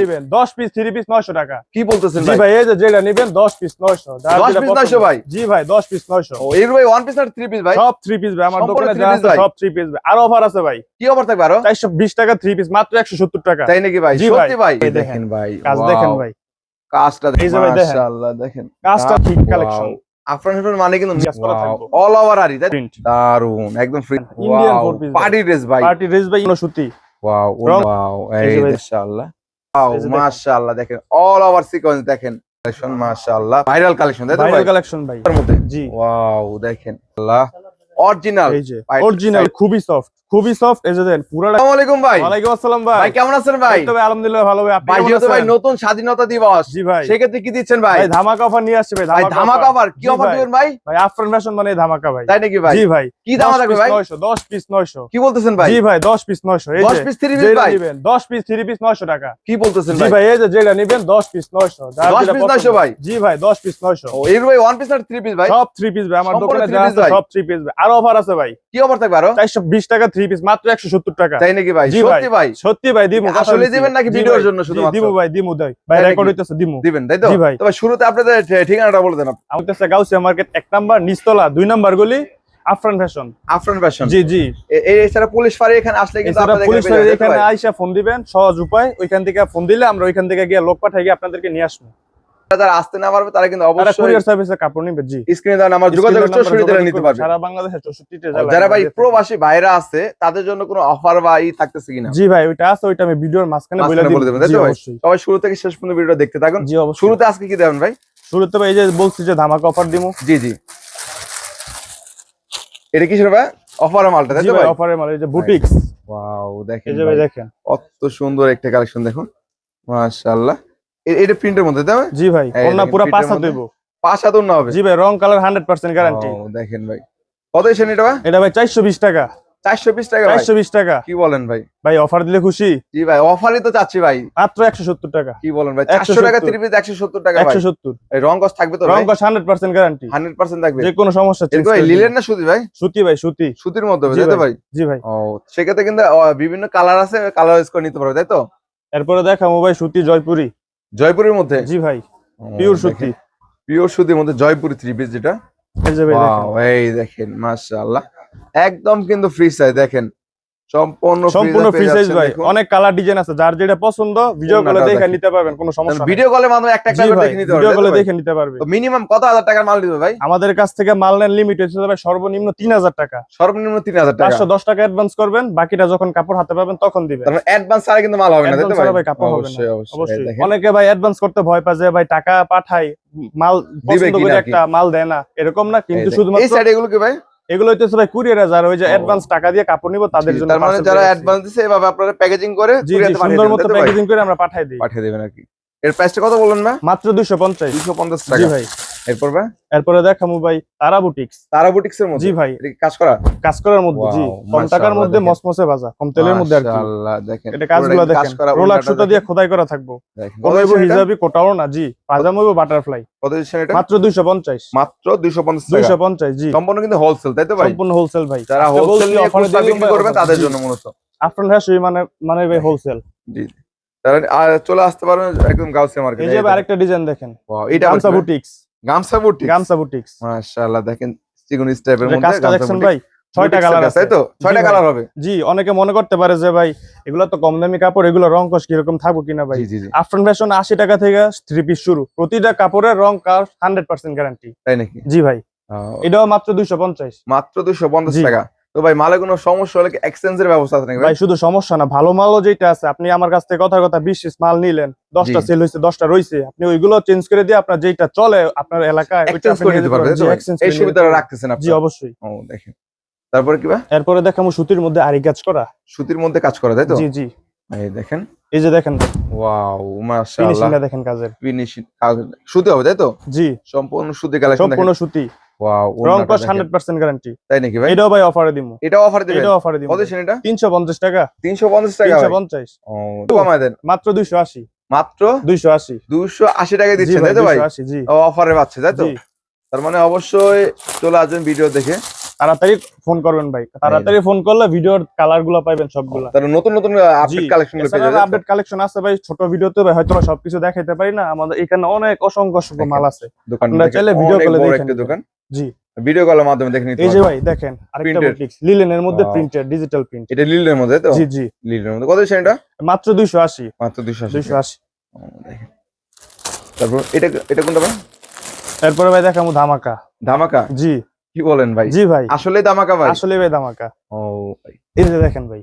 নিবেন। 10 piece 3 piece 900 টাকা। কি বলতেছেন জি ভাই? ভাই এই যে যেটা নিবেন 10 পিস 900 10 যেটা piece পছন্দ। 900 ভাই? জি ভাই 10 পিস 900 ও এর ভাই ওয়ান পিস আর থ্রি পিস ভাই? সব 3 পিস ভাই আমার দোকানে যা আছে সব 3 পিস ভাই। আর অফার আছে ভাই? কি অফার থাকবে আরও? 420 টাকা 3 পিস মাত্র 170 টাকা। তাই নাকি ভাই? জি ভাই। সত্যি ভাই? দেখেন। ভাই কাজ দেখেন ভাই। কাজটা দেখেন। মাশাআল্লাহ দেখেন। কাজটা ঠিক কালেকশন আফরান হেফরান মানে কিন্তু Yes, করা থাকব। অল ওভার আরি দারুণ একদম ফ্রি piece পার্টি ড্রেস ভাই। পার্টি ড্রেস ভাই কোনো সুতি ওয়াও ওয়াও এই। মাশাআল্লাহ। মাশাআল্লাহ দেখেন অল ওভার সিকোয়েন্স দেখেন। কালেকশন মাশাআল্লাহ। ভাইরাল কালেকশন তাই তো ভাইরাল ভাই? কালেকশন ভাই। তার মধ্যে? জি। ওয়াও দেখেন আল্লাহ। অরিজিনাল এই যে অরিজিনাল খুবই সফট খুবই সফট এই যে দেন পুরোটা আসসালামু আলাইকুম ভাই। ওয়ালাইকুম আসসালাম ভাই। ভাই কেমন আছেন ভাই? আলহামদুলিল্লাহ ভালো ভাই। আপনি ভাই কেমন ভাই নতুন স্বাধীনতা দিবস জি ভাই। সেক্ষেত্রে কি দিচ্ছেন ভাই? ভাই ধামাকা অফার নিয়ে আসছে ভাই ভাই ধামাকা অফার কি অফার ভাই। দিবেন ভাই? ভাই আফরান ফ্যাশন মানে ধামাকা ভাই। তাই নাকি ভাই? জি ভাই। কি দাম থাকবে ভাই? 900 10 পিস 900 কি বলতেছেন ভাই? জি ভাই 10 পিস 900 এই 10 পিস 3 পিস ভাই? নিবেন 10 পিস 3 পিস 900 টাকা। কি বলতেছেন জি ভাই? এই যে যেটা নিবেন 10 পিস 900 10 যেটা 900 ভাই? জি ভাই 10 পিস 900 ও এর ভাই পিস আর থ্রি পিস ভাই? সব 3 পিস ভাই আমার দোকানে যা piece আছে ভাই? সব 3 পিস ভাই। আর অফার আছে ভাই। কি অফার থাকবে আরও? 420 টাকা 3 পিস মাত্র 170 টাকা। তাই নাকি ভাই? সত্যি ভাই? সত্যি ভাই দিমু আসলে দিবেন নাকি ভিডিওর জন্য জি, দিমু ভাই দিমু দেই ভাই রেকর্ড হইতেছে দিমু। দিবেন তাই তো? ভাই। তবে শুরুতে আপনাদের ঠিকানাটা বলে দেন আপনি। আমাদের গাউসিয়া মার্কেট এক নাম্বার নিচতলা দুই নাম্বার গলি আফরান ফ্যাশন। আফরান ফ্যাশন। জি জি। এছাড়া পুলিশ ফাঁড়ি এখানে আসলে কিন্তু এছাড়া পুলিশ এখানে আইসা ফোন দিবেন সহজ উপায়। ওইখান থেকে ফোন দিলে আমরা ওইখান থেকে গিয়ে লোক পাঠাই গিয়ে আপনাদেরকে নিয়ে আসব? যারা আসতে না পারবে তারা কিন্তু অবশ্যই কুরিয়ার সার্ভিসে কাপড় নিবে জি। স্ক্রিনে দেওয়া নাম্বার যোগাযোগ Screen এর করে number সরিয়ে যোগাযোগ নিতে পারবে সারা বাংলাদেশে চৌষট্টিটা জেলা যারা ভাই প্রবাসী ভাইরা আছে তাদের জন্য কোনো অফার বা ই থাকতেছে কিনা? জি ভাই ওইটা আছে ওইটা আমি ভিডিওর মাঝখানে বলে দিব। তাই ভাই? সবাই শুরু থেকে শেষ পর্যন্ত ভিডিও দেখতে থাকুন। জি অবশ্যই। শুরুতে আজকে কি দেবেন ভাই? শুরুতে ভাই এই যে বলছি যে ধামাকা অফার দিমু। জি জি। এটা কিসের ভাই? অফার মালটা তাই তো ভাই অফারের মাল এই যে বুটিক্স ওয়াও দেখেন এই যে ভাই দেখেন। কত সুন্দর একটা কালেকশন দেখুন। মাশাআল্লাহ। এটা প্রিন্টের মধ্যে তাই জি ভাই ওনা পুরো পাঁচ হাত মধ্যে। পাঁচ হাত না হবে? জি ভাই রং কালার হান্ড্রেড পার্সেন্ট গ্যারান্টি দেখেন ভাই। কত এসেন এটা ভাই? এটা ভাই চারশো বিশ টাকা। চারশো বিশ টাকা ভাই? চারশো বিশ টাকা। কি বলেন ভাই? ভাই অফার দিলে খুশি? জি ভাই অফারই তো চাচ্ছি ভাই। মাত্র একশো সত্তর টাকা। কি বলেন ভাই? 170 চারশো টাকা ত্রিশ একশো সত্তর টাকা ভাই। একশো সত্তর। এই রং কস থাকবে তো রং কস hundred percent guarantee hundred percent থাকবে। যে কোনো সমস্যা change এরকম লিলেন না সুতি ভাই? সুতি ভাই সুতি। সুতির মধ্যে হবে তাই তো ভাই জি ভাই। ও সেক্ষেত্রে কিন্তু বিভিন্ন কালার আছে কালার ইউজ করে নিতে পারবে তাই তো? এরপরে দেখাবো ভাই সুতি জয়পুরি। জয়পুরের মধ্যে? জি ভাই পিওর সুতি। পিওর সুতির মধ্যে জয়পুরি থ্রি পিস যেটা? এই যে ভাই দেখেন। দেখেন মাশাআল্লাহ। একদম কিন্তু ফ্রি সাইজ দেখেন। সম্পূর্ণ সম্পূর্ণ ফ্রি সাইজ ভাই। অনেক কালার ডিজাইন আছে যার যেটা পছন্দ ভিডিও কলে দেখে নিতে পারবেন কোনো সমস্যা ভিডিও মাধ্যমে একটা একটা করে দেখে নিতে ভিডিও কলে দেখে নিতে তো মিনিমাম কত হাজার টাকার মাল দিবে ভাই? আমাদের কাছ থেকে মাল নেন লিমিট হচ্ছে ভাই সর্বনিম্ন তিন হাজার টাকা। সর্বনিম্ন টাকা। অ্যাডভান্স করবেন বাকিটা যখন কাপড় হাতে পাবেন তখন দিবেন। অ্যাডভান্স ছাড়া কিন্তু মাল হবে না তাই তো ভাই কাপড় হবে অবশ্যই অবশ্যই। অনেকে ভাই অ্যাডভান্স করতে ভয় পায় যে ভাই টাকা পাঠাই মাল পছন্দ করে একটা মাল দেয় না এরকম না কিন্তু। এই শুধুমাত্র সাইড এগুলো কি ভাই? এগুলো হইতেছে ভাই কুরিয়ারে যারা ওই যে অ্যাডভান্স টাকা দিয়ে কাপড় নিব তাদের জন্য তার মানে যারা অ্যাডভান্স দিছে এভাবে আপনারা প্যাকেজিং করে পাঠিয়ে সুন্দর মতো? প্যাকেজিং করে আমরা পাঠাই দিই। পাঠিয়ে দেবেন আর কি। এর প্রাইসটা কত বলেন না মাত্র দুইশো পঞ্চাশ। দুইশো পঞ্চাশ জি টাকা ভাই। এরপর ভাই? এরপরে দেখামু ভাই তারা বুটিক্স তারা বুটিক্স এর মধ্যে? জি ভাই। কাজ করা? কাজ করার মধ্যে জি। কম টাকার মধ্যে। মসমসে ভাজা কম তেলের মধ্যে আর কি। মাশাআল্লাহ দেখেন। এটা কাজগুলো পুরোটা কাজ দেখেন করা, রোলাক সুতা দিয়ে খোদাই করা থাকব। কোটাও না জি। পাজামা হইবো বাটারফ্লাই কত দিচ্ছেন এটা? মাত্র দুইশো পঞ্চাশ। মাত্র দুইশো পঞ্চাশ টাকা? দুইশো পঞ্চাশ জি। সম্পূর্ণ কিন্তু হোলসেল তাই তো ভাই? সম্পূর্ণ হোলসেল ভাই। যারা হোলসেল নিয়ে খুচরা বিক্রি করবেন তাদের জন্য মূলত। হ্যাঁ মানে মানে ভাই হোলসেল জি। জি। চলে আসতে পারেন একদম গাউসিয়া মার্কেট এই যে আরেকটা ডিজাইন দেখেন। এটা বুটিক্স গামসা বুটিক গামসা বুটিক মাশাআল্লাহ দেখেন চিকন স্টাইপের মধ্যে গামছা দেখছেন ভাই? ছয়টা কালার আছে। তো? ছয়টা কালার হবে? জি অনেকে মনে করতে পারে যে ভাই এগুলো তো কম দামি কাপড় এগুলো রং কস কীরকম থাকব কিনা ভাই? জি আফরান ফ্যাশন আশি টাকা থেকে থ্রি পিস শুরু। প্রতিটা কাপড়ের রং কাস্ট হান্ড্রেড পার্সেন্ট গ্যারান্টি তাই নাকি? জি ভাই। এটাও মাত্র দুইশো পঞ্চাশ। মাত্র দুইশো পঞ্চাশ। টাকা। তো ভাই মালে কোনো সমস্যা হলে এক্সচেঞ্জের ব্যবস্থা আছে নাকি ভাই? শুধু সমস্যা না ভালো মালও যেটা আছে আপনি আমার কাছ থেকে কথা কথা বিশ পিস মাল নিলেন দশটা জি। সেল হয়েছে দশটা রইছে আপনি ওইগুলো চেঞ্জ করে দিয়ে আপনার যেটা চলে আপনার এলাকায় ওইটা করে দিতে পারবে তো ভাই? এই সুবিধাটা পারবেন। রাখতেছেন জি অবশ্যই। ও দেখেন। তারপরে কি ভাই? এরপরে দেখাবো সুতির মধ্যে আরি কাজ করা। সুতির মধ্যে কাজ করা তাই তো? জি জি। এই দেখেন। এই যে দেখেন। ওয়াও মাশাআল্লাহ। ফিনিশিংটা দেখেন কাজের। ফিনিশিং সুতি হবে তাই তো? জি। সম্পূর্ণ সুতি কালেকশন সম্পূর্ণ সুতি। ওয়াও গ্যারান্টি তাই নাকি ভাই? এটাও ভাই অফারে দিব এটা অফার দিবেন? এটাও অফারে দিব কত এটা তিনশো পঞ্চাশ টাকা। ও কমায় দেন। মাত্র দিচ্ছেন ভাই তাই তো ভাই? দুইশো আশি জি। অফারে পাচ্ছে তাই তো? তার মানে অবশ্যই চলে আসবেন ভিডিও দেখে। তাড়াতাড়ি ফোন করবেন ভাই। তাড়াতাড়ি ফোন করলে ভিডিওর কালারগুলো পাইবেন সবগুলা। তাহলে নতুন নতুন আপডেট কালেকশন পেয়ে আপডেট কালেকশন আছে ভাই ছোট ভিডিওতে ভাই হয়তো সবকিছু দেখাইতে পারি না। আমাদের এখানে অনেক অসংখ্য মাল আছে। আপনারা চাইলে একটা দোকান। জি। ভিডিও কলের মাধ্যমে দেখে নিতে এই যে ভাই দেখেন আরেকটা। বুটিক্স লিলেনের মধ্যে Wow. প্রিন্টেড ডিজিটাল প্রিন্ট এটা লিলের মধ্যে তো? জি জি। লিলের মধ্যে। কত দিচ্ছেন মাত্র দুইশো আশি। মাত্র দুইশো আশি। দুইশো আশি। ও, দেখেন। তারপর এটা এটা কোনটা ভাই? এরপরে ভাই দেখাবো ধামাকা। ধামাকা? জি। কি বলেন ভাই? জি ভাই। আসলে ধামাকা ভাই? আসলে ভাই ধামাকা। ও ভাই। এই যে দেখেন ভাই।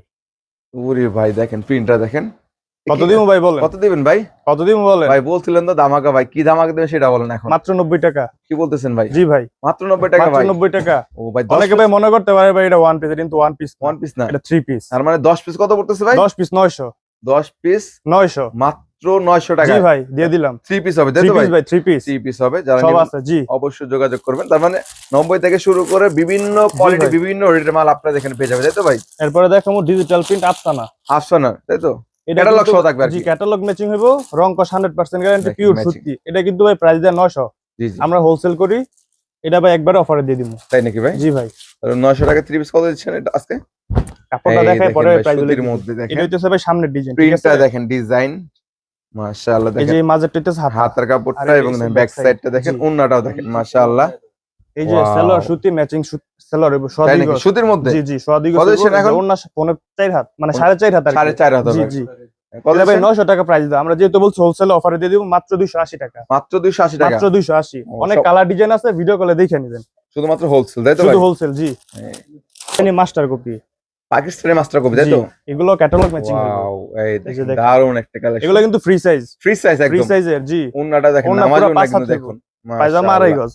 ওরে ভাই দেখেন প্রিন্টটা দেখেন। কত দিব ভাই বলেন? কত দিবেন ভাই? কত দিব বলেন? ভাই বলছিলেন তো ধামাকা ভাই। কি ধামাকা দেবেন সেটা বলেন এখন। মাত্র টাকা। কি বলতেছেন ভাই? জি ভাই। মাত্র নব্বই টাকা ভাই। নব্বই টাকা। ও ভাই অনেকে ভাই মনে করতে পারে ভাই এটা ওয়ান পিস কিন্তু ওয়ান পিস ওয়ান পিস না। এটা থ্রি পিস তার মানে দশ পিস কত পড়তেছে ভাই? দশ পিস নয়শো। দশ পিস নয়শো। মাত্র নয়শো টাকা। জি ভাই দিয়ে দিলাম। থ্রি পিস হবে তাই থ্রি তো ভাই? থ্রি পিস থ্রি পিস হবে যারা সব আছে জি। অবশ্যই যোগাযোগ করবেন। তার মানে নব্বই থেকে শুরু করে বিভিন্ন কোয়ালিটি বিভিন্ন রেটের মাল আপনারা এখানে পেয়ে যাবেন তাই তো ভাই? এরপরে দেখাবো ডিজিটাল প্রিন্ট আফসানা। আফসানা তাই তো? কিন্তু- সহ থাকবে আর জি। ক্যাটালগ ম্যাচিং হইব রং কস হান্ড্রেড পার্সেন্ট গ্যারান্টি পিওর। সত্যি এটা কিন্তু ভাই প্রাইস দেয় নয়শো। জি জি। আমরা হোলসেল করি এটা ভাই একবারে অফারে দিয়ে দিব তাই নাকি ভাই? জি ভাই। নয়শো টাকা থ্রি পিস কত দিচ্ছেন এটা আজকে? কাপড়টা দেখেন পরে সুতির এটা দেখেন। হইতেছে ভাই সামনের ডিজাইন প্রিন্টটা দেখেন ডিজাইন মাশাআল্লাহ এই যে মাঝেরটা হাতের কাপড়টা এবং ব্যাক সাইডটা দেখেন। ওন্নাটাও দেখেন মাশাআল্লাহ। এই যে. সেলর সুতি ম্যাচিং সেলর সুতির মধ্যে? জি জি সোয়াদি কত দিচ্ছেন এখন? ওন্না পৌনে চার হাত মানে সাড়ে চার হাত আর কি। সাড়ে চার হাত জি জি। ভাই? দিচ্ছেন? নয়শো টাকা প্রাইস দাও। আমরা যেহেতু বলছি হোলসেল অফারে দিয়ে দিব মাত্র দুইশো আশি টাকা। মাত্র দুইশো আশি টাকা? মাত্র দুইশো আশি। ও, অনেক কালার ডিজাইন আছে ভিডিও কলে দেখে নিবেন। শুধুমাত্র হোলসেল তাই তো শুধু হোলসেল জি। হ্যাঁ। Master copy Pakistani master copy তাই তো? এগুলো ক্যাটালগ ম্যাচিং ওয়াও এই দেখেন। একটা কালেকশন এগুলো কিন্তু free size free size free সাইজের জি। ওন্নাটা দেখেন নামাজ ওন্না কিন্তু দেখুন। পায়জামা আড়াই গজ।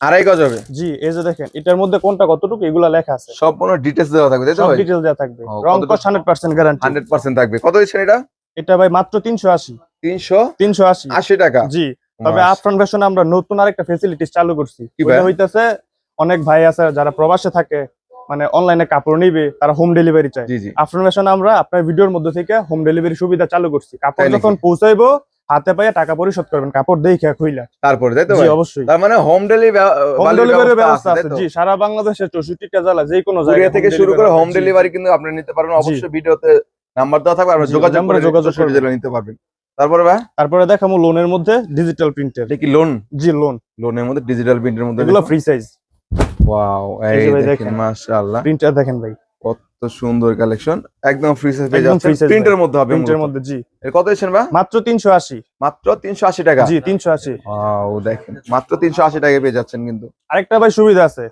আড়াই গজ হবে? জি এই যে দেখেন এটার মধ্যে কোনটা কতটুকু এগুলা লেখা আছে? সম্পূর্ণ ডিটেলস দেওয়া থাকবে তাই তো সব ডিটেল দেওয়া থাকবে। রং কতটুকু? কস hundred percent guarantee hundred percent থাকবে। কত এটা? এটা ভাই মাত্র তিনশো আশি। তিনশো তিনশো আশি। আশি টাকা। জি তবে মাস- আফরান আমরা নতুন আরেকটা ফেসিলিটিস চালু করছি। ওইটা হইতাছে অনেক ভাই আছে যারা প্রবাসে থাকে মানে অনলাইনে কাপড় নিবে তারা হোম ডেলিভারি চায়। জি জি। আমরা আপনার ভিডিওর মধ্যে থেকে হোম ডেলিভারি সুবিধা চালু করছি। কাপড় যখন পৌঁছাইবো হাতে পাইয়া টাকা পরিশোধ করবেন কাপড় দেখে খুইলা। তারপরে তাই তো অবশ্যই। তার মানে হোম ডেলিভারি হোম ডেলিভারি ব্যবস্থা আছে জি সারা বাংলাদেশের চৌষট্টিটা জেলা যে কোনো জায়গা থেকে শুরু করে হোম ডেলিভারি কিন্তু আপনি নিতে পারবেন। অবশ্যই ভিডিওতে নাম্বার দেওয়া থাকবে আপনি যোগাযোগ করে যোগাযোগ করবেন। নিতে পারবেন। তারপরে ভাই? তারপরে দেখাবো লোনের মধ্যে ডিজিটাল প্রিন্টার কি লোন জি লোন লোনের মধ্যে ডিজিটাল প্রিন্টের মধ্যে এগুলো ফ্রি সাইজ ওয়াও এই দেখেন। মাশাআল্লাহ। প্রিন্টার দেখেন ভাই। কত সুন্দর কালেকশন একদম ফ্রি সাইজ পেয়ে যাচ্ছে প্রিন্টের মধ্যে হবে প্রিন্টের মধ্যে জি। এর কত দিচ্ছেন ভাই? মাত্র তিনশো আশি। মাত্র 380 টাকা। জি তিনশো আশি। ওয়াও দেখেন। মাত্র 380 টাকায় পেয়ে যাচ্ছেন কিন্তু। আরেকটা ভাই সুবিধা আছে।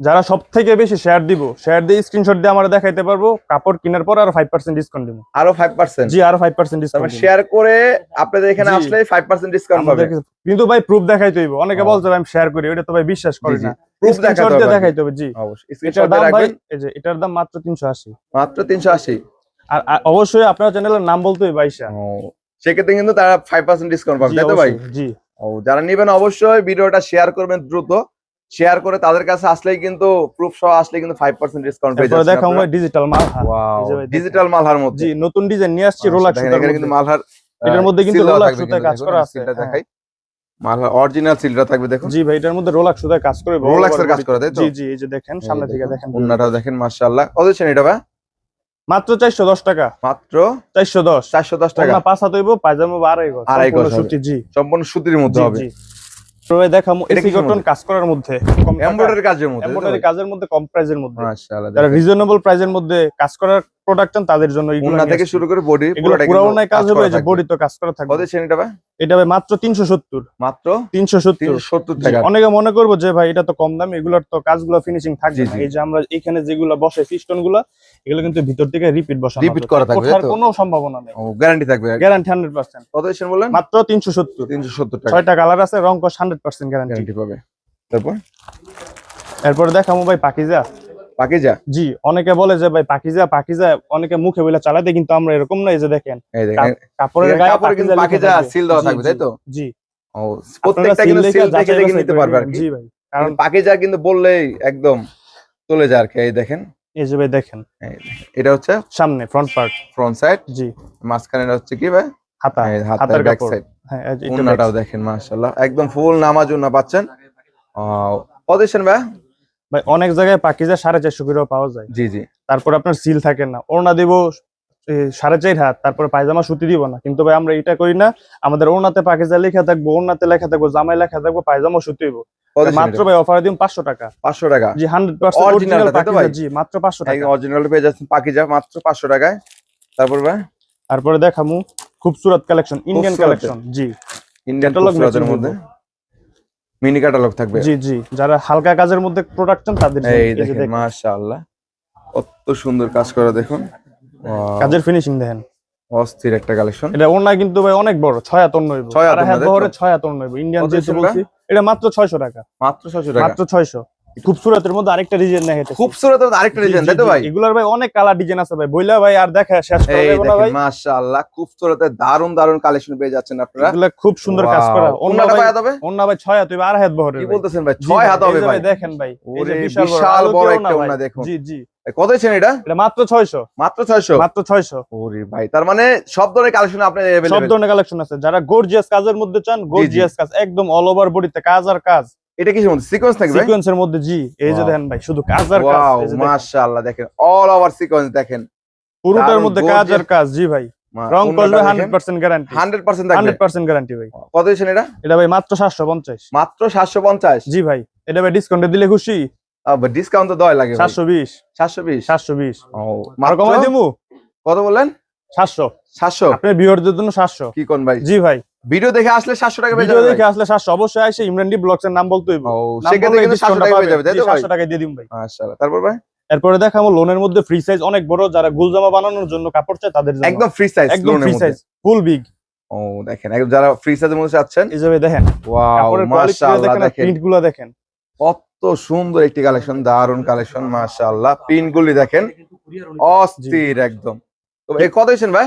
যারা সব থেকে বেশি শেয়ার দিব শেয়ার দিয়ে স্ক্রিনশট দিয়ে আমরা দেখাইতে পারব কাপড় কেনার পর আরও ফাইভ পার্সেন্ট ডিসকাউন্ট দিব। আরও 5% জি আর ফাইভ পার্সেন্ট ডিসকাউন্ট শেয়ার করে আপনাদের এখানে আসলে 5% ডিসকাউন্ট পাবেন কিন্তু ভাই প্রুফ দেখাইতে হইব। অনেকে ভাই আমি শেয়ার করি। ওটা তো ভাই বিশ্বাস করি। না। প্রুফ স্ক্রিনশট দিয়ে দেখাইতে হবে জি। অবশ্যই। এটার দাম ভাই এই যে এটার দাম মাত্র তিনশো আশি। মাত্র 380 আর আর অবশ্যই আপনার চ্যানেলের নাম বলতে হবে বাইশা সেক্ষেত্রে কিন্তু তারা 5% ডিসকাউন্ট পাবে তাই তো ভাই? জি। ও যারা নেবেন অবশ্যই ভিডিওটা শেয়ার করবেন দ্রুত। শেয়ার করে তাদের কাছে আসলেই কিন্তু প্রুফ সহ আসলে কিন্তু 5% ডিসকাউন্ট পেয়ে যাচ্ছেন দেখাবো ভাই ডিজিটাল মাল ওয়াও এই যে ভাই দেখেন। ডিজিটাল মালহার মধ্যে। জি নতুন ডিজাইন নিয়ে আসছি আচ্ছা, রোলাক দেখেন, এখানে কিন্তু মধ্যে। মালহার এটার মধ্যে কিন্তু seal দেওয়া রোলাক থাকবে সুতায় কিন্তু, কাজ করা আছে, সিলটা হ্যাঁ। দেখাই। মালহার অরিজিনাল সিলটা থাকবে দেখুন। জি ভাই এটার মধ্যে রোলাক সুতায় কাজ করে Rolex এর কাজ করে তাই তো? জি জি এই যে দেখেন সামনে থেকে দেখেন অন্যটাও দেখেন মাশাআল্লাহ। কত এটা ভাই? মাত্র চারশো দশ টাকা। মাত্র চারশো দশ। 410 টাকা। টাকা পাঁচ হাত হইব পায়জামা আড়াই আড়াই। সুতি জি। সম্পূর্ণ সুতির মধ্যে জি হবে। তো দেখামু এসি কটন কাজ করার মধ্যে এমব্রয়ডারি কাজের। মধ্যে এমব্রয়ডারি কাজের মধ্যে কম প্রাইজের মধ্যে। মাশাআল্লাহ যারা রিজনেবল প্রাইজের মধ্যে কাজ করার প্রোডাক্ট তাদের জন্য এগুলো থেকে শুরু করে বডি পুরাও কাজ হবে যে বডি তো কাজ করা থাকবে। দিচ্ছেন শ্রেণীটা ভাই? এটা ভাই মাত্র তিনশো সত্তর। মাত্র তিনশো সত্তর। 370 জি, টাকা। অনেকে মনে করব যে ভাই এটা তো কম দাম এগুলোর তো কাজগুলো ফিনিশিং থাকবে। এই যে আমরা এখানে যেগুলো বসে ফিস্টনগুলো এগুলো কিন্তু ভিতর থেকে রিপিট Repeat হবে। করা থাকবে, কোনো সম্ভাবনা নেই। গ্যারান্টি থাকবে। গ্যারান্টি হান্ড্রেড পার্সেন্ট কত বললেন? মাত্র তিনশো সত্তর। 370 টাকা। ছয়টা কালার আছে রং কস হান্ড্রেড পার্সেন্ট গ্যারান্টি গ্যারান্টি পাবে। তারপর? এরপরে দেখাবো ভাই পাকিজা। পাকিজা? জি অনেকে বলে যে ভাই পাকিজা পাকিজা। অনেকে মুখে বলে চালাতে কিন্তু আমরা এরকম না এই যে দেখেন কাপড়ের গায়ে পাকিজা পাকিজা থাকবে। দেওয়া থাকবে, তাই তো? জি। ও প্রত্যেকটা কিন্তু সিল দেখে দেখে নিতে পারবে আর জি ভাই কারণ পাকিজা কিন্তু বললেই একদম চলে যায় আর কি এই দেখেন। এই যে ভাই দেখেন। এটা হচ্ছে সামনে ফ্রন্ট পার্ট ফ্রন্ট সাইড জি। মাঝখানে হচ্ছে কি ভাই? হাতা হাতার ব্যাক সাইড হ্যাঁ এটা দেখেন মাশাআল্লাহ। একদম ফুল নামাজ উন্না পাচ্ছেন। দিচ্ছেন ভাই? ভাই অনেক জায়গায় পাকিজা সাড়ে চারশো করেও পাওয়া যায়। জি জি। তারপর আপনার সিল থাকে না। ওড়না দিব সাড়ে চার হাত তারপরে পায়জামা সুতি দিব না। কিন্তু ভাই আমরা এটা করি না। আমাদের ওড়নাতে পাকিজা লেখা থাকব ওড়নাতে লেখা থাকব জামাই লেখা থাকব পায়জামা সুতি দিব। মাত্র ভাই অফার দিন পাঁচশো টাকা। পাঁচশো টাকা? জি হান্ড্রেড পার্সেন্ট মাত্র পাঁচশো টাকা। অরিজিনাল পেয়ে যাচ্ছেন পাকিজা মাত্র পাঁচশো টাকায়। তারপর ভাই? তারপরে দেখামু খুবসুরত কালেকশন ইন্ডিয়ান কালেকশন জি। ইন্ডিয়ান মধ্যে। মিনি ক্যাটালগ থাকবে। জি জি। যারা হালকা কাজের মধ্যে প্রোডাকশন তাদের জন্য। এই দেখেন মাশাআল্লাহ। কত সুন্দর কাজ করা দেখুন। কাজের ফিনিশিং দেখেন। অস্থির একটা কালেকশন এটা ওনা কিন্তু ভাই অনেক বড় ছয় হাত নইব ছয় হাত বহরে 6 হাত নইব ইন্ডিয়ান যেহেতু বলছি এটা মাত্র ছয়শো টাকা। মাত্র 600 টাকা। মাত্র ছয়শো। খুবসুরতের মধ্যে আরেকটা ডিজাইন দেখে খুবসুরত আরেকটা ডিজাইন তাই তো ভাই? এগুলোর ভাই অনেক কালার ডিজাইন আছে ভাই। বইলা ভাই আর দেখা শেষ করা যাবে না ভাই। মাশাআল্লাহ খুবসুরতে দারুণ দারুণ কালেকশন পেয়ে যাচ্ছেন আপনারা। এগুলা খুব সুন্দর কাজ করা। কোনটা ভাই পাওয়া অন্য ভাই ছয় হাত হইবে আর হাত বহরে কি বলতেছেন ভাই? ছয় হাত হবে ভাই দেখেন ভাই। ওরে, বিশাল বড় একটা ভাই। দেখুন। জি জি। কত ছেন এটা? এটা মাত্র ছয়শো। মাত্র ছয়শো? মাত্র ছয়শো। ওরে ভাই তার মানে সব ধরনের কালেকশন আপনার সব ধরনের কালেকশন আছে। যারা গর্জিয়াস কাজের মধ্যে চান গর্জিয়াস কাজ একদম অল ওভার বডিতে কাজ আর কাজ। এটা কিসের মধ্যে? সিকোয়েন্স থাকবে সিকোয়েন্সের মধ্যে জি। এই যে দেখেন ভাই শুধু কাজ আর কাজ ওয়াও। মাশাআল্লাহ দেখেন অল ওভার সিকোয়েন্স দেখেন। পুরোটার মধ্যে কাজ আর কাজ জি ভাই। রং করবে হান্ড্রেড পার্সেন্ট গ্যারান্টি 100% থাকবে হান্ড্রেড পার্সেন্ট গ্যারান্টি ভাই। কত দিয়েছেন এটা? এটা ভাই মাত্র সাতশো পঞ্চাশ। মাত্র 750 জি ভাই এটা ভাই ডিসকাউন্টে দিলে খুশি। ডিসকাউন্ট তো দেওয়া লাগে ভাই। সাতশো বিশ। 720 সাতশো বিশ। ও আর মাত্র কমাই দিমু? কত বললেন? সাতশো। 700 আপনার ভিউয়ারদের জন্য সাতশো। কি কোন ভাই? জি ভাই। ভিডিও দেখে আসলে 700 টাকা পেয়ে ভিডিও দেখে আসলে সাতশো অবশ্যই আসে ইমরান ডি ব্লগস এর নাম বলতে হইব। ও নাম কিন্তু 700 টাকা পেয়ে যাবে তাই তো ভাই? 700 টাকায় দিয়ে দিম ভাই। মাশাআল্লাহ তারপর ভাই? এরপরে দেখাবো লোনের মধ্যে ফ্রি সাইজ অনেক বড় যারা গুলজামা বানানোর জন্য কাপড় চায় তাদের জন্য। একদম ফ্রি সাইজ একদম ফ্রি সাইজ ফুল বিগ ও দেখেন একদম যারা ফ্রি সাইজের মধ্যে চাচ্ছেন। এই যে দেখেন ওয়াও মাশাআল্লাহ দেখেন দেখেন। প্রিন্টগুলো দেখেন। কত সুন্দর একটি কালেকশন দারুণ কালেকশন মাশাআল্লাহ। পিন গুলি দেখেন অস্থির একদম। তো এই কত দিয়েছেন ভাই?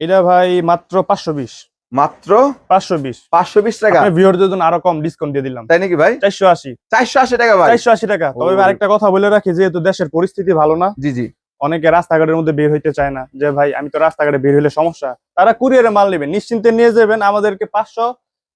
এটা ভাই মাত্র পাঁচশো বিশ। মাত্র পাঁচশো বিশ। পাঁচশো বিশ টাকা। আপনার ভিউয়ারদের জন্য আরও কম ডিসকাউন্ট দিয়ে দিলাম। তাই নাকি ভাই? চারশো আশি। চারশো আশি টাকা ভাই। চারশো আশি টাকা। তবে আরেকটা কথা বলে রাখি যেহেতু দেশের পরিস্থিতি ভালো না জি জি। অনেকে রাস্তাঘাটের মধ্যে বের হইতে চায় না। যে ভাই আমি তো রাস্তাঘাটে বের হইলে সমস্যা। তারা কুরিয়ারে মাল নেবেন নিশ্চিন্তে নিয়ে যাবেন আমাদেরকে পাঁচশো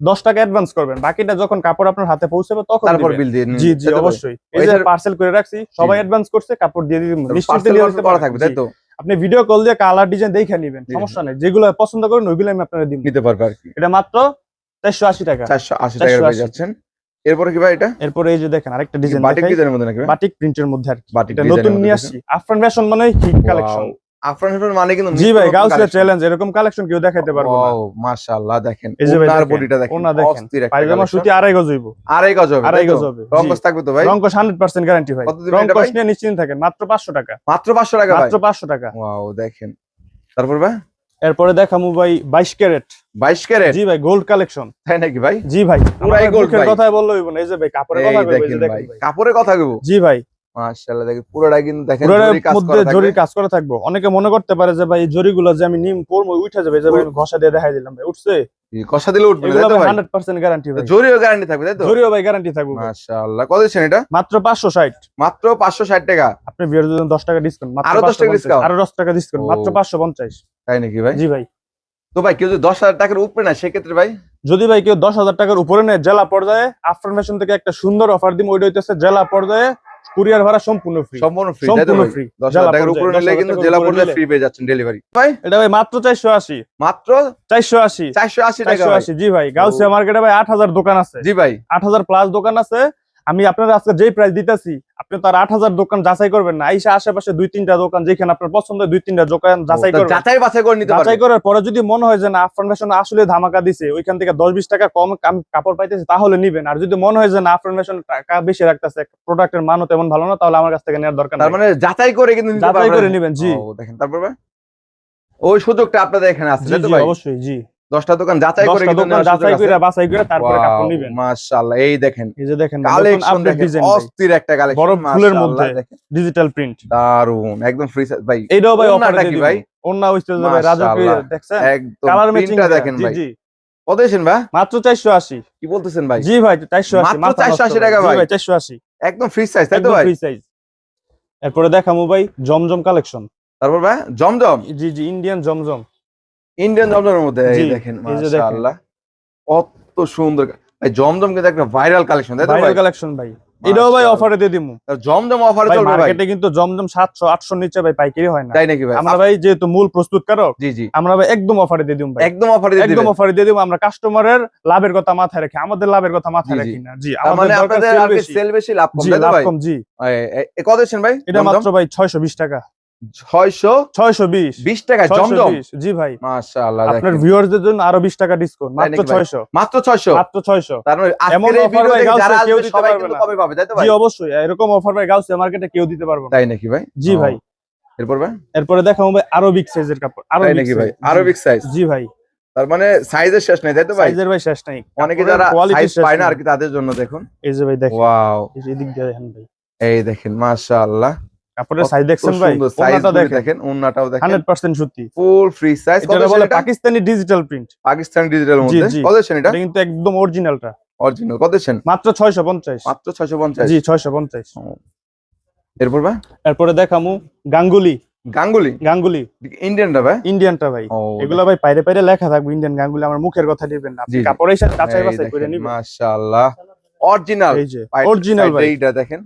দশ টাকা অ্যাডভান্স করবেন। বাকিটা যখন কাপড় আপনার হাতে পৌঁছাবে তখন তারপর বিল দিয়ে জি জি? অবশ্যই। এই যে পার্সেল করে রাখছি সবাই অ্যাডভান্স করছে কাপড় দিয়ে দিবেন নিশ্চিন্তে নিয়ে। থাকবে তাই তো? আপনি ভিডিও কল দিয়ে কালার ডিজাইন দেখে নেবেন সমস্যা নেই। যেগুলো পছন্দ করেন ওইগুলো আমি আপনারা দিব। নিতে পারব আর কি। এটা মাত্র চারশো আশি টাকা। চারশো আশি টাকা 480 পেয়ে যাচ্ছেন। এরপরে কি ভাই এটা? এরপরে এই যে দেখেন আরেকটা ডিজাইন বাটিক ডিজাইনের মধ্যে নাকি? বাটিক প্রিন্টের মধ্যে আর কি। এটা নতুন নিয়ে। আসছি। আফরান ফ্যাশন মানে হিট কালেকশন আফরান মানে কিন্তু জি ভাই চ্যালেঞ্জ এরকম কালেকশন কেউ দেখাইতে পারব না। Wow, মাশাআল্লাহ দেখেন এই যে ভাই ওনার বডিটা দেখেন ওনা দেখেন। পায়জামা সুতি আড়াই গজ হইব। আড়াই গজ হবে? গজ হবে। থাকবে তো ভাই? গ্যারান্টি ভাই? নিয়ে নিশ্চিন্ত থাকেন মাত্র পাঁচশো টাকা। মাত্র পাঁচশো টাকা মাত্র পাঁচশো টাকা। ওয়াও দেখেন। তারপর ভাই? এরপরে দেখামু ভাই বাইশ ক্যারেট। বাইশ ক্যারেট? জি ভাই গোল্ড কালেকশন তাই নাকি ভাই? জি ভাই পুরাই ভাই। কথাই বলল হইব না এই যে ভাই কাপড়ের কথা কইবো, দেখেন। কাপড়ের কথা কইবো? জি ভাই। মাশাআল্লাহ দেখেন পুরোটা কিন্তু দেখেন মধ্যে জরির কাজ করা থাকব। অনেকে মনে করতে পারে যে ভাই এই জরিগুলো যে আমি নিম উঠে যাবে যে আমি ঘষা দিয়ে দেখাই দিলাম ভাই উঠছে? কষা দিলে উঠবে ভাই গ্যারান্টি ভাই। জরিও গ্যারান্টি থাকবে তাই তো? জরিও ভাই গ্যারান্টি থাকবে। মাশাআল্লাহ কত দিচ্ছেন এটা? মাত্র টাকা। আপনি জন্য টাকা ডিসকাউন্ট মাত্র 10 টাকা 550 আরও দশ টাকা ডিসকাউন্ট মাত্র পাঁচশো পঞ্চাশ। তাই নাকি ভাই? জি ভাই। তো ভাই কেউ যদি দশ হাজার টাকার উপরে না সেক্ষেত্রে ভাই? যদি ভাই কেউ দশ হাজার টাকার উপরে নেয় জেলা পর্যায়ে ফ্যাশন থেকে একটা সুন্দর অফার দিম ওইটা হইতেছে জেলা পর্যায়ে কুরিয়ার ভাড়া সম্পূর্ণ ফ্রি সম্পূর্ণ ফ্রি সম্পূর্ণ ফ্রি দশ জেলা হাজার টাকার উপরে নিলে কিন্তু জেলা পর্যন্ত পর্যায়ে ফ্রি পেয়ে যাচ্ছেন ডেলিভারি ভাই এটা ভাই মাত্র চারশো আশি। মাত্র? চারশো আশি চারশো আশি টাকা চারশো ভাই। আশি জি ভাই গাউসিয়া মার্কেটে ভাই আট হাজার দোকান আছে। জি ভাই। আট হাজার প্লাস দোকান আছে। আমি আপনার আজকে যেই প্রাইস দিতেছি আপনি তার আট হাজার দোকান যাচাই করবেন না। আইসা আশেপাশে দুই তিনটা দোকান যেখানে আপনার পছন্দ দুই তিনটা দোকান যাচাই করবেন। যাচাই বাছাই করে নিতে যাচাই করার পরে যদি মনে হয় যে না আফরান ফ্যাশন আসলে ধামাকা দিছে ওইখান থেকে দশ বিশ টাকা কম কাপড় পাইতেছি তাহলে নিবেন। আর যদি মনে হয় যে না আফরান ফ্যাশন টাকা বেশি রাখতেছে প্রোডাক্টের মানও তেমন ভালো না তাহলে আমার কাছ থেকে নেওয়ার দরকার তার মানে যাচাই করে কিন্তু যাচাই করে নিবেন জি। দেখেন তারপর ভাই? ওই সুযোগটা আপনাদের এখানে আছে অবশ্যই জি। দশটা দোকান যাচাই করে দশটা কিন্তু দোকান নেওয়ার সুযোগ যাচাই করে বাছাই করে তারপরে কাপড় নিবেন। মাশাআল্লাহ এই দেখেন। এই যে দেখেন কালেকশন দেখেন অস্থির একটা কালেকশন বড় ফুলের মধ্যে। ডিজিটাল প্রিন্ট দারুণ একদম ফ্রি ভাই এইটাও ভাই কি ভাই? ওন্না হইছে ভাই রাজকীয় দেখছেন? একদম কালার ম্যাচিং দেখেন জি ভাই। কত দিয়েছেন ভাই? মাত্র 480 কি বলতেছেন ভাই? জি ভাই 480 মাত্র 480 টাকা ভাই। ভাই 480 একদম ফ্রি সাইজ তাই তো একদম ভাই? ফ্রি সাইজ এরপরে দেখামু ভাই জমজম কালেকশন তারপর ভাই জমজম? জি জি ইন্ডিয়ান জমজম। ইন্ডিয়ান জমজমের মধ্যে এই দেখেন। মাশাআল্লাহ। কত সুন্দর ভাই জমজম কিন্তু একটা ভাইরাল কালেকশন তাই তো ভাইরাল ভাই? কালেকশন ভাই। এটাও ভাই। অফারে দিয়ে দিমু। জমজম অফারে চলবে ভাই? মার্কেটে কিন্তু জমজম সাতশো আটশো নিচে ভাই পাইকারি হয় না। তাই নাকি ভাই? আমরা ভাই যেহেতু মূল প্রস্তুতকারক জি জি। আমরা ভাই একদম অফারে দিয়ে দিমু ভাই। একদম অফারে দিয়ে একদম অফারে দিয়ে দিবো আমরা কাস্টমারের লাভের কথা মাথায় রাখি আমাদের লাভের কথা মাথায়। রাখি না। জি মানে আমাদের আপনাদের আর বেশি। সেল বেশি লাভ কম তো লাভ কম জি। এ- কত ভাই এটা মাত্র ভাই ছয়শো বিশ টাকা। ছয়শো ছয়শো বিশ। বিশ টাকা জমজম। বিশ। জি ভাই। মাশাআল্লাহ আপনার দেখেন ভিউয়ারদের জন্য আরও বিশ টাকা ডিসকাউন্ট মাত্র ছয়শো। মাত্র ছয়শো? মাত্র ছয়শো। তার মানে দেখে সবাই। কমে পাবে তাই তো ভাই? অবশ্যই। এরকম অফার ভাই মার্কেটে কেউ দিতে পারবে তাই নাকি ভাই? জি ভাই। এরপর ভাই? এরপরে দেখাবো ভাই আরও বিগ সাইজের কাপড় আরও নাকি ভাই? size। আরও বিগ সাইজ জি ভাই। তার মানে সাইজের শেষ নেই তাই তো ভাই? সাইজের ভাই শেষ নাই। অনেকে যারা সাইজ পায় না আর কি তাদের জন্য দেখুন। এই যে ভাই দেখেন। ওয়াও এই দিয়ে দেখেন ভাই। এই দেখেন মাশাআল্লাহ। কাপড়ের সাইজ দেখছেন ভাই? ওনাটা দেখেন। দেখেন ওন্নাটাও দেখেন। হান্ড্রেড পার্সেন্ট সত্যি ফুল ফ্রি সাইজ এটা বলে Pakistani digital print Pakistan digital মধ্যে। কত এটা? কিন্তু একদম অরিজিনালটা অরিজিনাল কত মাত্র ছয়শো পঞ্চাশ। মাত্র ছয়শো পঞ্চাশ? জি ছয়শো পঞ্চাশ। এরপর ভাই? এরপরে দেখামু গাঙ্গুলি। গাঙ্গুলি? গাঙ্গুলি। ইন্ডিয়ানটা ভাই? ইন্ডিয়ানটা ভাই। এগুলো ভাই বাইরে বাইরে লেখা থাকবে ইন্ডিয়ান গাঙ্গুলি। আমার মুখের কথা নেবেন না। আপনি। কাপড়ের সাথে কাঁচাই বাছাই করে নিবেন। মাশাআল্লাহ। অরিজিনাল এই যে অরিজিনাল ভাই। এইটা দেখেন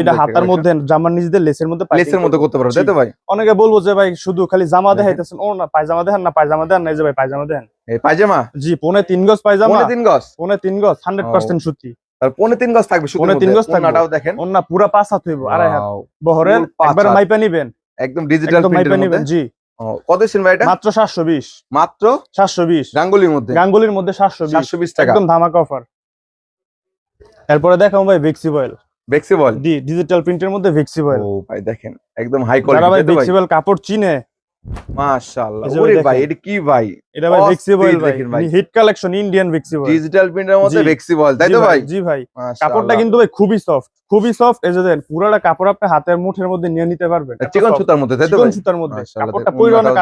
এটা হাতার মধ্যে জামার নিজেদের লেসের মধ্যে লেসের মধ্যে করতে পারো তাই তো ভাই? অনেকে বলব যে ভাই শুধু খালি জামা দেখাইতেছেন ও না পায়জামা না পায়জামা দেন না এই যে ভাই পায়জামা দেন এই পায়জামা? জি পৌনে তিন গজ পায়জামা। পৌনে তিন গজ? পৌনে তিন গজ আর পৌনে তিন গজ থাকবে পৌনে তিন গজ থাকবে। ওন্নাটাও দেখেন। অন্য পুরা পাঁচ হাত হইব আড়াই হাত। বহরের একবার মাইপা নিবেন। একদম ডিজিটাল প্রিন্টের মধ্যে? জি। কত ভাই এটা? মাত্র সাতশো বিশ। মাত্র সাতশো বিশ। গাঙ্গুলির মধ্যে? গাঙ্গুলির মধ্যে সাতশো বিশ। সাতশো বিশ টাকা। একদম ধামাকা অফার এরপরে দেখাবো ভাই ভেক্সিবয়েল বেক্সিবল ডি ডিজিটাল প্রিন্টের মধ্যে ভেক্সিবয়েল ও ভাই দেখেন একদম হাই ভাই কোয়ালিটি ভাই? ভেক্সিবয়েল কাপড় চিনে মাশাআল্লাহ। ওরে ভাই এটা কি ভাই? এটা ভাই ভাই। হিট কালেকশন ইন্ডিয়ান ডিজিটাল প্রিন্টের মধ্যে জি। তাই তো ভাই জি ভাই। কাপড়টা কিন্তু ভাই খুবই সফট খুবই সফট এই যে দেখেন পুরোটা কাপড় আপনি হাতের মুঠের মধ্যে নিয়ে নিতে পারবেন। চিকন সুতার মধ্যে তাই তো চিকন সুতার মধ্যে। কাপড়টা।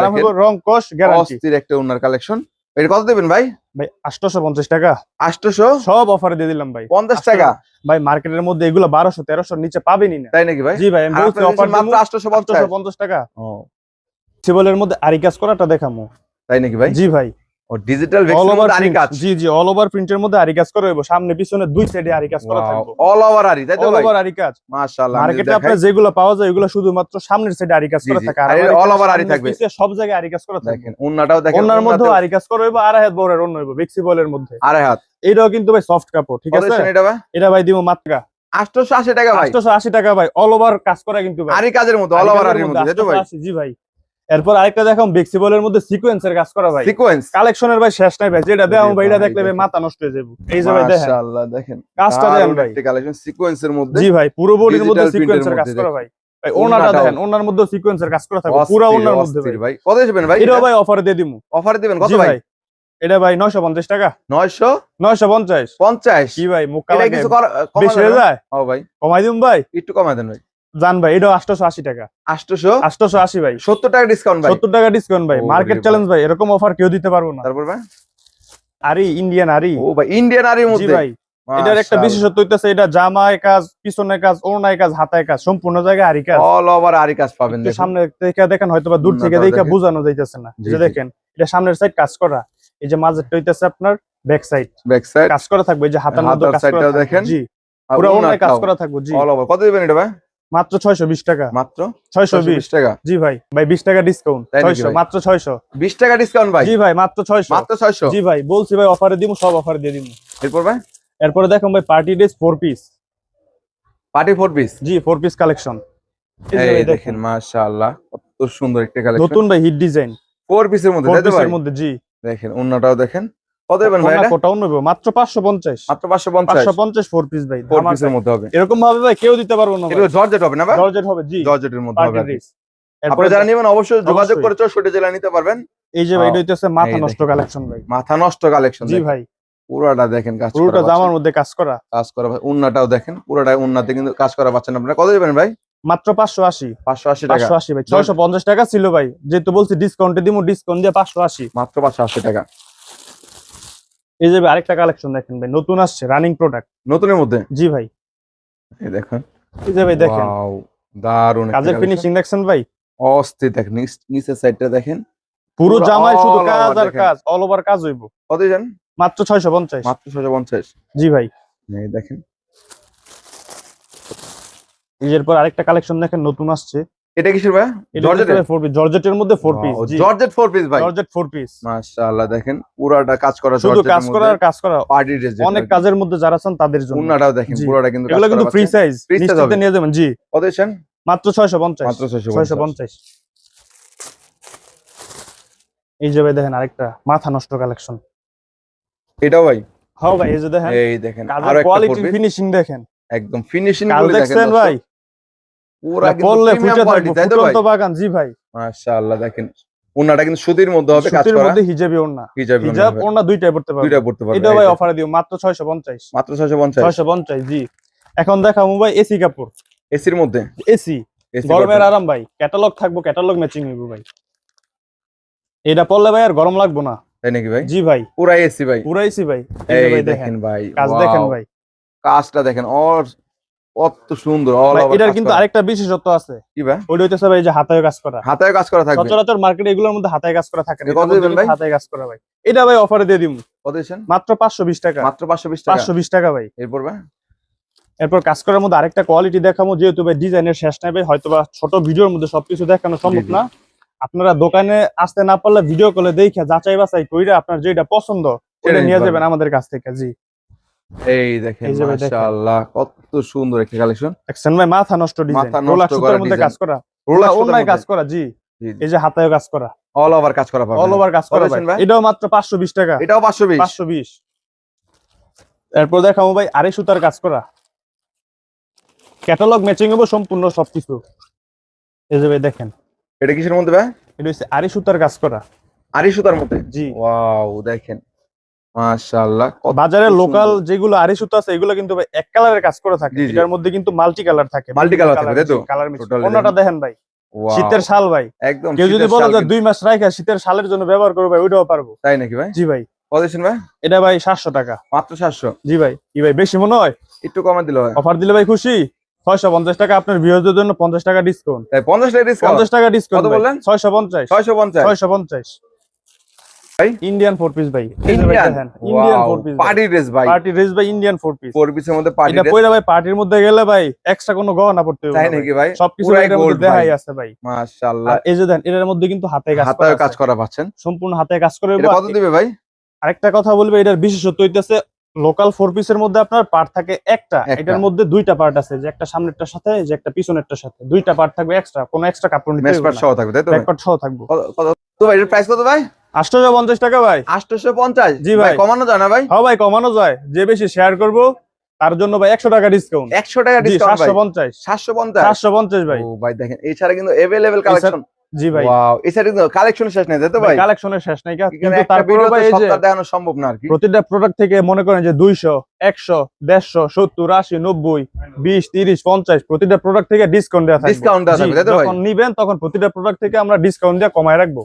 হবে রং কস গ্যারান্টি অস্থির একটা ওনার কালেকশন এটা কত দেবেন ভাই? ভাই 850 টাকা। 800 সব অফারে দিয়ে দিলাম ভাই। 50 টাকা? ভাই মার্কেটের মধ্যে এগুলো বারোশো তেরোশোর নিচে পাবেনই না। তাই নাকি ভাই? জি ভাই আমি পঞ্চাশ বলছি আপনার অফার কাছে মাত্র 850 850 টাকা। ও। সিবলের মধ্যে আরি কাজ করাটা দেখামো। তাই নাকি ভাই? জি ভাই। ও ডিজিটাল অল ওভার আরি কাজ জি জি অল ওভার প্রিন্টের মধ্যে আরি কাজ করা হইব। সামনে পিছনে দুই সাইডে আরি কাজ করা থাকবে। অল ওভার আরি তাই তো অল ওভার আরি কাজ মাশাআল্লাহ মার্কেটে দেখাই। যেগুলো পাওয়া যায় এগুলো শুধুমাত্র সামনের সাইডে আরি কাজ জি, করা থাকে। আর থাকবে। সব জায়গায় আরি কাজ করা থাকবে। দেখেন ওন্নাটাও দেখেন ওনার মধ্যে ওন্নাতেও আরি কাজ করা হইব আর হাত বড়ের অন্য হইব বেক্সিবলের মধ্যে। আড়াই হাত। এইটাও কিন্তু ভাই সফট কাপড় ঠিক আছে? এটা ভাই? এটা ভাই দিব মাত্র 880 টাকা ভাই। 880 টাকা ভাই অল ওভার কাজ করা কিন্তু ভাই। আরি কাজের মধ্যে অল ওভার আরির মধ্যে তাই তো ভাই? জি ভাই। এরপর আরেকটা দেখাম বেক্সিবলের মধ্যে সিকোয়েন্সের কাজ করা ভাই। সিকোয়েন্স কালেকশনের ভাই শেষ নাই ভাই যেটা দেখাম ভাই এটা ভাই, দেখলে ভাই মাথা নষ্ট হয়ে যাবে। এই যে ভাই দেখেন। মাশাআল্লাহ দেখেন। কাজটা দেখেন ভাই। কালেকশন সিকোয়েন্সের মধ্যে। জি ভাই পুরো বডির মধ্যে সিকোয়েন্সের কাজ করা ভাই। ভাই ওনাটা দেখেন ওনার মধ্যে সিকোয়েন্সের কাজ করা থাকবে পুরো ওনার মধ্যে ভাই। ভাই। কত দেবেন ভাই এটাও ভাই অফারে দিয়ে দিমু। অফার দিবেন কত ভাই? ভাই এটা ভাই 950 টাকা। 900 950 950 কি ভাই মুখ এটা কালা কিছু না? যায়? ও ভাই। কমাই দিম ভাই? একটু কমায় দেন ভাই। জান ভাই এটাও 880 টাকা। 800 880 ভাই। 70 টাকা ডিসকাউন্ট ভাই। 70 টাকা ডিসকাউন্ট ভাই। মার্কেট চ্যালেঞ্জ ভাই এরকম অফার কেউ দিতে পারব না। তারপর ভাই? আরি ইন্ডিয়ান আরি। ও ভাই ইন্ডিয়ান আরির মধ্যে? ভাই এটার একটা বিশেষত্ব হইতাছে এটা জামায় কাজ পিছনের কাজ ওড়নায় কাজ হাতায় কাজ সম্পূর্ণ জায়গায় আরি কাজ। অল ওভার আরি কাজ পাবেন দেখুন। সামনে থেকে দেখেন হয়তো বা দূর থেকে দেখে। বোঝানো যাইতেছে না। যে দেখেন এটা সামনের সাইড কাজ করা। এই যে মাঝেরটা হইতাছে আপনার ব্যাক সাইড ব্যাক সাইড কাজ করা থাকবে এই যে হাতের মধ্যে কাজ করা দেখেন। জি। পুরো ওড়নায় কাজ করা থাকবে জি। অল ওভার কত দিবেন এটা ভাই? মাত্র 620 টাকা। মাত্র 620 620 টাকা। জি ভাই। ভাই 20 টাকা ডিসকাউন্ট তাই নাকি 600 ভাই? মাত্র 600 20 টাকা ডিসকাউন্ট ভাই? জি ভাই মাত্র 600 মাত্র 600 জি ভাই বলছি ভাই অফারে দিমু সব অফারে দিয়ে দিমু। এরপর ভাই? এরপরে দেখুন ভাই party dress four piece party four piece জি ফোর পিস কালেকশন এই দেখেন মাশাআল্লাহ কত সুন্দর একটা কালেকশন নতুন ভাই হিট ডিজাইন ফোর পিসের মধ্যে ফোর পিসের মধ্যে জি। দেখেন অন্যটাও দেখেন। কত দেবেন ভাই কোনা এটা? কোটাও নেব। মাত্র 550 মাত্র 550 550 ফোর পিস ভাই। ফোর পিসের মধ্যে হবে। এরকম ভাবে ভাই কেউ দিতে পারব না জর্জেট হবে না ভাই? জর্জেট হবে জি। জর্জেটের মধ্যে হবে পার্টি যারা নেবেন অবশ্যই যোগাযোগ করে চৌষট্টি জেলা নিতে পারবেন। এই যে ভাই ও, এটা হইতেছে মাথা নষ্ট কালেকশন ভাই। মাথা নষ্ট কালেকশন জি ভাই। পুরোটা দেখেন কাজ পুরোটা জামার মধ্যে কাজ করা। কাজ করা ভাই উন্নাটাও দেখেন। পুরোটাই উন্নাতে কিন্তু কাজ করা পাচ্ছেন আপনারা কত দেবেন ভাই? মাত্র 580 পাঁচশো আশি টাকা। 580 ভাই। 650 টাকা ছিল ভাই। যেহেতু বলছি ডিসকাউন্টে দিমু ডিসকাউন্ট দিয়ে 580 মাত্র পাঁচশো আশি টাকা। এই যে আরেকটা কালেকশন দেখেন ভাই নতুন আসছে রানিং প্রোডাক্ট নতুনের মধ্যে? জি ভাই। এই দেখেন। এই যে ভাই দেখেন। Wow, দারুণ কাজের ফিনিশিং দেখছেন ভাই? অস্থির দেখেন নিচ- নিচের সাইডটা দেখেন। পুরো পুরো জামায় শুধু কাজ আর কাজ অল ওভার কাজ হইব। কত জান মাত্র 650 মাত্র ছশো পঞ্চাশ। জি ভাই। এই দেখেন। এরপর আরেকটা কালেকশন দেখেন নতুন আসছে। এটা কিসের ভাই? জর্জেটের? ফোর পিস জর্জেটের মধ্যে four piece georgette four piece ভাই। জর্জেট ফোর পিস মাশাআল্লাহ দেখেন পুরাটা কাজ করা শুধু কাজ করা আর কাজ করা। পার্টি ড্রেস অনেক কাজের মধ্যে যারা আছেন তাদের জন্য। উন্নাটাও দেখেন। পুরোটা কিন্তু এগুলো কিন্তু ফ্রি সাইজ হবে। নিয়ে যাবেন জি। কত মাত্র ছয়শো পঞ্চাশ। মাত্র ছয়শো ছয়শো পঞ্চাশ। এই যে ভাই দেখেন আরেকটা মাথা নষ্ট কালেকশন এটাও ভাই? হ্যাঁ ভাই এই যে দেখেন। এই দেখেন আরও কোয়ালিটি ফিনিশিং দেখেন। একদম ফিনিশিংগুলো দেখেন ভাই? পুরা এটা কিন্তু পড়লে প্রিমিয়াম ফুটে থাকবে তাই তো ভাই? ফুটন্ত বাগান জি ভাই। মাশাআল্লাহ দেখেন উন্নাটা কিন্তু সুতির মধ্যে হবে কাজ সুতির মধ্যে হিজাবি ওড়না। হিজাব হিজাব ওড়না দুইটাই পড়তে পারবে। দুইটা পড়তে পারবে এটাও ভাই। অফারে দিও মাত্র ছয়শো পঞ্চাশ। মাত্র 650 ছয়শো পঞ্চাশ জি। এখন দেখাবো ভাই এসি কাপড়। এসির মধ্যে? এসি। গরমের আরাম ভাই। ক্যাটালগ থাকব ক্যাটালগ ম্যাচিং হইব ভাই। এটা পড়লে ভাই আর গরম লাগবো না। তাই নাকি ভাই? জি ভাই। পুরা এসি ভাই। পুরো এসি ভাই। এই দেখেন ভাই কাজ দেখেন ভাই। কাজটা দেখেন অর কত সুন্দর এটার কিন্তু আরেকটা বিশেষত্ব আছে। কি ভাই? ওইটা হইতেছে ভাই যে হাতায় কাজ করা। হাতায় কাজ করা থাকবে? সচরাচর মার্কেটে এগুলোর মধ্যে হাতায় কাজ করা থাকে কত দিবেন ভাই? হাতায় কাজ করা ভাই। এটা ভাই অফারে দিয়ে কত মাত্র টাকা। মাত্র 520 টাকা? ভাই। এরপর ভাই? এরপর কাজ করার মধ্যে আরেকটা কোয়ালিটি দেখাবো যেহেতু ভাই ডিজাইনের শেষ নাই ভাই হয়তো বা ছোট ভিডিওর মধ্যে সবকিছু দেখানো সম্ভব না। আপনারা দোকানে আসতে না পারলে ভিডিও কলে দেখে যাচাই বাছাই কইরা আপনার যেটা পছন্দ ওটা নিয়ে যাবেন আমাদের কাছ থেকে জি। এই দেখেন। মাশাআল্লাহ কত সুন্দর একটা কালেকশন ভাই মাথা নষ্ট ডিজাইন রোলার সুতার মধ্যে কাজ করা। রোলার অন্যায় কাজ করা জি। এই যে হাতায় কাজ করা। অল ওভার কাজ করা পাবেন। অল ওভার কাজ করা ভাই? এটাও মাত্র পাঁচশো বিশ টাকা। এটাও 520 পাঁচশো বিশ। এরপর দেখাবো ভাই আড়াই সুতার কাজ করা। ক্যাটালগ ম্যাচিং হব সম্পূর্ণ সবকিছু। এই যে ভাই দেখেন। এটা কিসের মধ্যে ভাই? এটা হচ্ছে আড়াই সুতার কাজ করা। আড়ি সুতার মধ্যে? জি। ওয়াও দেখেন। মাশাআল্লাহ বাজারে লোকাল যেগুলো সুতা আছে এগুলো কিন্তু ভাই এক কালারের কাজ করে থাকে। এটার মধ্যে কিন্তু মাল্টি কালার থাকে। Multi colour থাকে, তাই তো? কালার Totally দেখেন। ভাই শীতের শাল ভাই। একদম কেউ যদি বলে যে দুই মাস রাখা শীতের শালের জন্য ব্যবহার করব ভাই ওইটাও পারব। তাই নাকি ভাই? জি ভাই। ভাই? এটা ভাই সাতশো টাকা। মাত্র 700 জি ভাই। কি ভাই বেশি মনে হয়? একটু কমে দিলে হয়। অফার দিলে ভাই খুশি? ছয়শো পঞ্চাশ টাকা আপনার ভিউজের জন্য পঞ্চাশ টাকা ডিসকাউন্ট তাই 50 টাকা ডিসকাউন্ট পঞ্চাশ টাকা ডিসকাউন্ট কত বললেন? ছয়শো পঞ্চাশ। 650 ছয়শো পঞ্চাশ। ভাই? ইন্ডিয়ান ফোর পিস ভাই। Indian Indian four piece party dress ভাই। পার্টি ড্রেস ভাই। ইন্ডিয়ান ফোর পিস ফোর পিসের মধ্যে পার্টি ড্রেস পয়লা ভাই পার্টির মধ্যে গেলে ভাই এক্সট্রা কোনো গহনা পড়তে হবে তাই নাকি ভাই? সবকিছু পুরাই মধ্যে দেখাই আছে ভাই। মাশাআল্লাহ। আর এই যে দেন এটার মধ্যে কিন্তু হাতে কাজ হাতায় কাজ করা পাচ্ছেন। সম্পূর্ণ হাতে কাজ করে এটা কত দিবে ভাই? আরেকটা কথা বলবে এটার বিশেষত্ব হইতেছে লোকাল ফোর পিসের মধ্যে আপনার পার্ট থাকে একটা। এটার মধ্যে দুইটা পার্ট আছে যে একটা সামনেরটার সাথে যে একটা পিছনেরটার সাথে। দুইটা পার্ট থাকবে এক্সট্রা কোনো এক্সট্রা কাপড় নিতে হবে না। সহ থাকবে তাই তো সহ থাকব। কত ভাই এর প্রাইস কত ভাই? আটশোশো পঞ্চাশ টাকা ভাই। আটশোশো পঞ্চাশ? জি ভাই। কমানো যায় না ভাই? হ্যাঁ ভাই কমানো যায়। যে বেশি শেয়ার করব তার জন্য ভাই একশো টাকা ডিসকাউন্ট একশো টাকা ডিসকাউন্ট সাতশো পঞ্চাশ। সাতশো পঞ্চাশ? সাতশো পঞ্চাশ ভাই। ও ভাই দেখেন এছাড়া কিন্তু এভেলেবেল কালেকশন জি ভাই। ওয়াও এছাড়া কিন্তু কালেকশনের শেষ নাই তাই তো ভাই কালেকশনের শেষ নাই কিন্তু তারপরে ভাই এই যে দেখানো সম্ভব না আর কি। প্রতিটা প্রোডাক্ট থেকে মনে করেন যে 200 100 150 70 80 90 20 30 50 প্রতিটা প্রোডাক্ট থেকে ডিসকাউন্ট দেওয়া থাকবে। ডিসকাউন্ট দেওয়া থাকবে তাই তো ভাই? যখন নেবেন তখন প্রতিটা প্রোডাক্ট থেকে আমরা ডিসকাউন্ট দিয়ে কমায় রাখব।